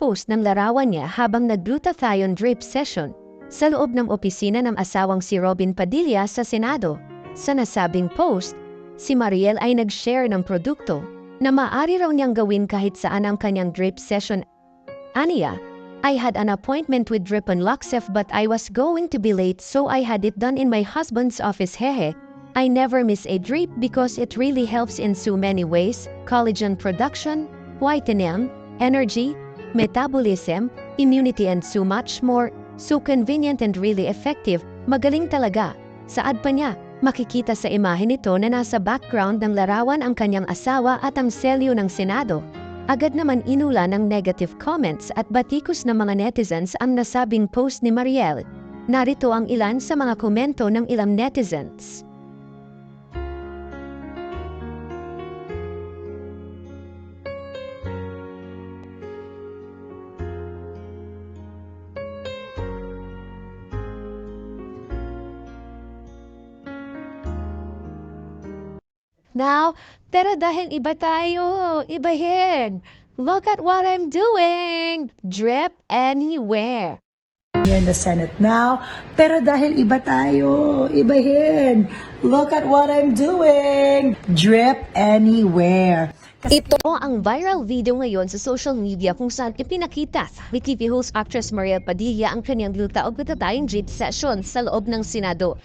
post ng larawan niya habang nag-glutathione drip session sa loob ng opisina ng asawang si Robin Padilla sa Senado. Sa nasabing post, si Mariel ay nag-share ng produkto na maaari raw niyang gawin kahit saan ang kanyang drip session. Aniya, I had an appointment with Drip on Luxef but I was going to be late so I had it done in my husband's office hehe. I never miss a drip because it really helps in so many ways, collagen production, whitening, energy, metabolism, immunity and so much more. So convenient and really effective, magaling talaga. Saad pa niya, makikita sa imahe nito na nasa background ng larawan ang kanyang asawa at ang selyo ng Senado. Agad naman inula ng negative comments at batikos ng mga netizens ang nasabing post ni Mariel. Narito ang ilan sa mga komento ng ilang netizens. Now, pero dahil iba tayo, ibahin. Look at what I'm doing. Drip anywhere. In the Senate now. Pero dahil iba tayo, ibahin. Look at what I'm doing. Drip anywhere. Ito ang viral video ngayon sa social media kung saan ipinakita ni TV host actress Mariel Padilla ang kanyang o glutathione drip session sa loob ng Senado.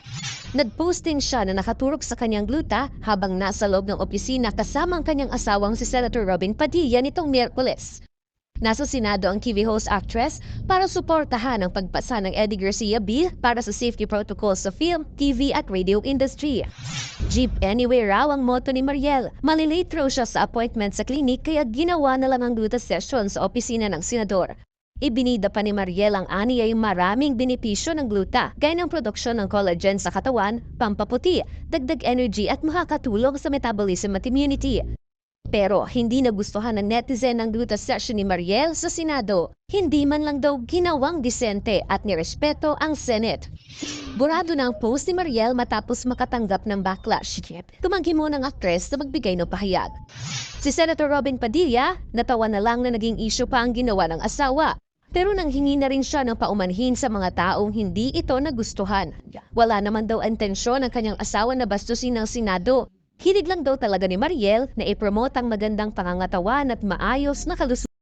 Nagposting siya na nakaturok sa kanyang gluta habang nasa loob ng opisina kasama ang kanyang asawang si Senator Robin Padilla nitong Miyerkules. Nasa Senado ang TV host actress para suportahan ang pagpasa ng Eddie Garcia Bill para sa safety protocols sa film, TV at radio industry. Jeep anyway raw ang motto ni Mariel. Malilate raw siya sa appointment sa klinik kaya ginawa na lang ang gluta session sa opisina ng senador. Ibinida pa ni Mariel ang ani ay maraming benepisyo ng gluta, gaya ng produksyon ng collagen sa katawan, pampaputi, dagdag energy at makakatulong sa metabolism at immunity. Pero hindi nagustuhan ng netizen ang session ni Mariel sa Senado. Hindi man lang daw ginawang disente at nirespeto ang Senate. Burado na ang post ni Mariel matapos makatanggap ng backlash. Tumanggi mo ng aktres na magbigay ng pahayag. Si Senator Robin Padilla, natawa na lang na naging issue pa ang ginawa ng asawa. Pero nanghingi na rin siya ng paumanhin sa mga taong hindi ito nagustuhan. Wala naman daw intensyon ng kanyang asawa na bastusin ng Senado. Hilig lang daw talaga ni Mariel na ipromote ang magandang pangangatawan at maayos na kalusugan.